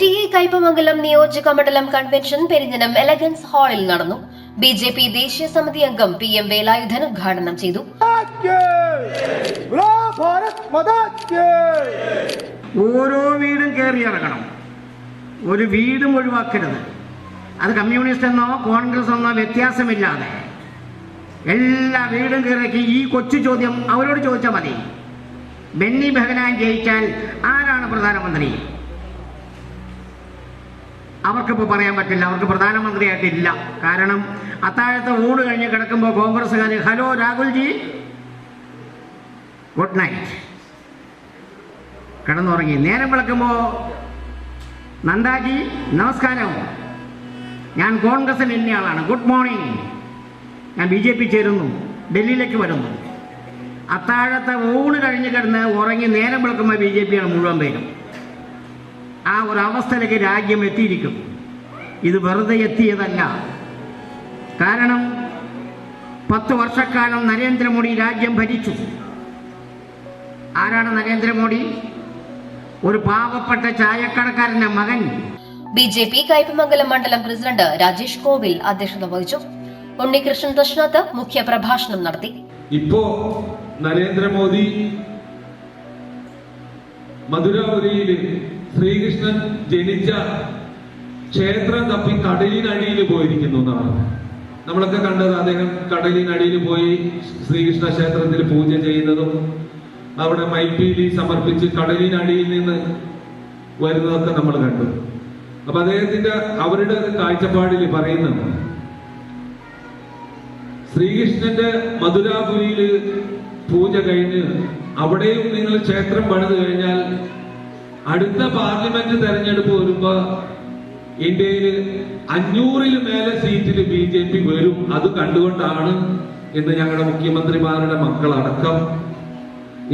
D A Kaipamangalam നിയോജക മണ്ഡലം convention Perinjanam elegance ഹാളിൽ നടന്നു. ബി ജെ പി ദേശീയ സമിതി അംഗം പി എം വേലായുധൻ ഉദ്ഘാടനം ചെയ്തു. ഓരോ വീടും കയറി ഇറങ്ങണം. ഒരു വീടും ഒഴിവാക്കരുത്. അത് കമ്മ്യൂണിസ്റ്റ് എന്നോ കോൺഗ്രസ് എന്നോ വ്യത്യാസമില്ലാതെ. എല്ലാ വീടും കയറി ഈ കൊച്ചു ചോദ്യം അവരോട് ചോദിച്ചാൽ മതി. ബെന്നി ബഹനാൻ ജയിച്ചാൽ ആരാണ് പ്രധാനമന്ത്രി? അവർക്കിപ്പോൾ പറയാൻ പറ്റില്ല അവർക്ക് പ്രധാനമന്ത്രിയായിട്ടില്ല. കാരണം അത്താഴത്തെ ഊണ് കഴിഞ്ഞ് കിടക്കുമ്പോൾ കോൺഗ്രസ്സുകാർ ഹലോ രാഹുൽജി. Good night. കിടന്നുറങ്ങി. നേരം വിളക്കുമ്പോൾ നന്ദാജി നമസ്കാരം. ഞാൻ കോൺഗ്രസിൽ ഇന്നയാളാണ് ഗുഡ് മോർണിംഗ്. ഞാൻ ബി ജെ പി ചേരുന്നു. ഡൽഹിയിലേക്ക് വരുന്നു. അത്താഴത്തെ ഊണ് കഴിഞ്ഞ് കിടന്ന് ഉറങ്ങി നേരം വിളക്കുമ്പോൾ ബി ജെ പിയാണ് മുഴുവൻ പേരും. ആ ഒരു അവസ്ഥയിലേക്ക് രാജ്യം എത്തിയിരിക്കും. ഇത് വെറുതെ എത്തിയതല്ല. കാരണം പത്ത് വർഷക്കാലം നരേന്ദ്രമോദി രാജ്യം ഭരിച്ചു. ആരാണ് നരേന്ദ്രമോദി? ഒരു പാവപ്പെട്ട ചായക്കടക്കാരന്റെ മകൻ. ബി ജെ പി കയ്പമംഗലം മണ്ഡലം പ്രസിഡന്റ് രാജേഷ് കോവിൽ അധ്യക്ഷത വഹിച്ചു. ഉണ്ണികൃഷ്ണൻ ദർശനത്ത് മുഖ്യപ്രഭാഷണം നടത്തി. ഇപ്പോ നരേന്ദ്രമോദി മധുരാപുരിയിൽ ശ്രീകൃഷ്ണൻ ജനിച്ച ക്ഷേത്രം തപ്പി കടലിനടിയിൽ പോയിരിക്കുന്നു എന്നാണ്. നമ്മളൊക്കെ കണ്ടത് അദ്ദേഹം കടലിനടിയിൽ പോയി ശ്രീകൃഷ്ണ ക്ഷേത്രത്തിൽ പൂജ ചെയ്യുന്നതും അവിടെ മൈപ്പീലി സമർപ്പിച്ച് കടലിനടിയിൽ നിന്ന് വരുന്നതൊക്കെ നമ്മൾ കണ്ടു. അപ്പൊ അദ്ദേഹത്തിന്റെ അവരുടെ കാഴ്ചപ്പാടിൽ പറയുന്നു ശ്രീകൃഷ്ണന്റെ മധുരാപുരിയിൽ പൂജ കഴിഞ്ഞ് അവിടെയും നിങ്ങൾ ക്ഷേത്രം പണിത് കഴിഞ്ഞാൽ അടുത്ത പാർലമെന്റ് തെരഞ്ഞെടുപ്പ് വരുമ്പോ ഇന്ത്യയിൽ അഞ്ഞൂറിൽ മേലെ സീറ്റിൽ ബി ജെ പി വരും. അത് കണ്ടുകൊണ്ടാണ് ഇന്ന് ഞങ്ങളുടെ മുഖ്യമന്ത്രിമാരുടെ മക്കളടക്കം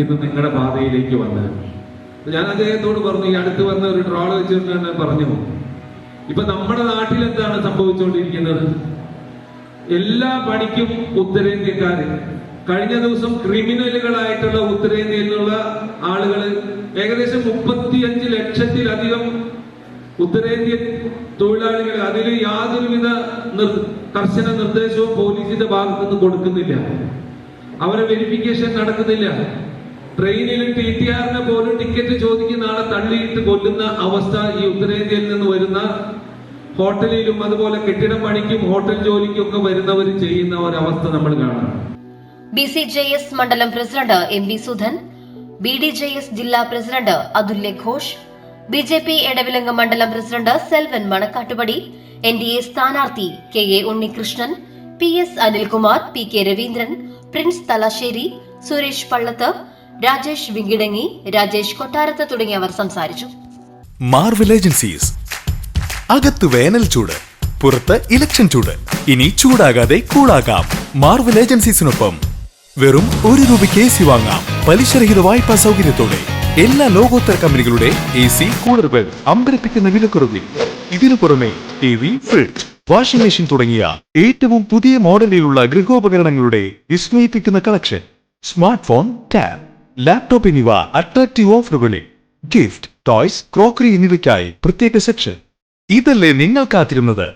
ഇന്ന് നിങ്ങളുടെ പാതയിലേക്ക് വന്നത്. ഞാൻ അദ്ദേഹത്തോട് പറഞ്ഞു ഈ അടുത്ത് വന്ന ഒരു ട്രോൾ വെച്ചിട്ടുണ്ട് പറഞ്ഞു ഇപ്പൊ നമ്മുടെ നാട്ടിൽ എന്താണ് സംഭവിച്ചുകൊണ്ടിരിക്കുന്നത്? എല്ലാ പണിക്കും ഉത്തരേന്ത്യക്കാര് കഴിഞ്ഞ ദിവസം ക്രിമിനലുകളായിട്ടുള്ള ഉത്തരേന്ത്യയിൽ നിന്നുള്ള ആളുകൾ ഏകദേശം മുപ്പത്തിയഞ്ച് ലക്ഷത്തിലധികം ഉത്തരേന്ത്യൻ തൊഴിലാളികൾ അതിൽ യാതൊരുവിധ കർശന നിർദ്ദേശവും പോലീസിന്റെ ഭാഗത്തു നിന്ന് കൊടുക്കുന്നില്ല. അവരെ വെരിഫിക്കേഷൻ നടക്കുന്നില്ല. ട്രെയിനിൽ ടി ടി ആറിനെ പോലും ടിക്കറ്റ് ചോദിക്കുന്ന ആളെ തള്ളിയിട്ട് കൊല്ലുന്ന അവസ്ഥ ഈ ഉത്തരേന്ത്യയിൽ നിന്ന് വരുന്ന ഹോട്ടലിലും അതുപോലെ കെട്ടിടം പണിക്കും ഹോട്ടൽ ജോലിക്കും ഒക്കെ വരുന്നവർ ചെയ്യുന്ന ഒരവസ്ഥ നമ്മൾ കാണണം ബി സി ജെ എസ് മണ്ഡലം president M V Sudhan B D J S ജില്ലാ president Athulya Ghosh B J P Edavilangu മണ്ഡലം president Selvan Manakkattupadi N D A സ്ഥാനാർത്ഥി K A Unnikrishnan P S Anilkumar P K Raveendran Prince Thalassery Suresh Pallath Rajesh Vinkidangi Rajesh Kottarath തുടങ്ങിയവർ സംസാരിച്ചു. Marvel agencies. അകത്ത് വേനൽ ചൂട് പുറത്ത് election ചൂട്. ഇനി ചൂടാകാതെ കൂളാകാം. മാർവൽ ഏജൻസീസിനൊപ്പം വെറും ഒരു രൂപയ്ക്ക് എ സി വാങ്ങാം. പലിശരഹിത വായ്പാ സൗകര്യത്തോടെ എല്ലാ ലോകോത്തര കമ്പനികളുടെ എ സി കൂളറുകൾ അമ്പരപ്പിക്കുന്ന വിലക്കുറവിൽ. ഇതിനു പുറമെ T V fridge washing machine തുടങ്ങിയ ഏറ്റവും പുതിയ മോഡലിലുള്ള ഗൃഹോപകരണങ്ങളുടെ വിസ്മയിപ്പിക്കുന്ന collection. Smart phone tab. Laptop എന്നിവ അട്രാക്റ്റീവ് ഓഫറുകളിൽ. ഗിഫ്റ്റ് ടോയ്സ് ക്രോക്കറി എന്നിവയ്ക്കായി പ്രത്യേക സെക്ഷൻ. ഇതല്ലേ നിങ്ങൾ കാത്തിരുന്നത്.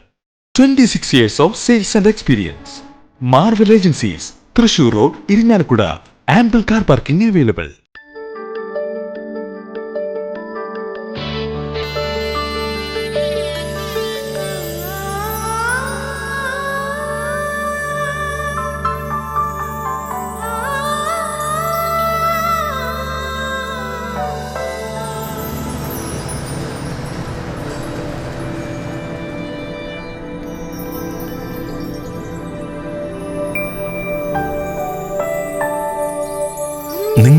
Twenty six years of sales and experience. Marvel agencies. Thrissur road Irinjalakuda. Ample car parking available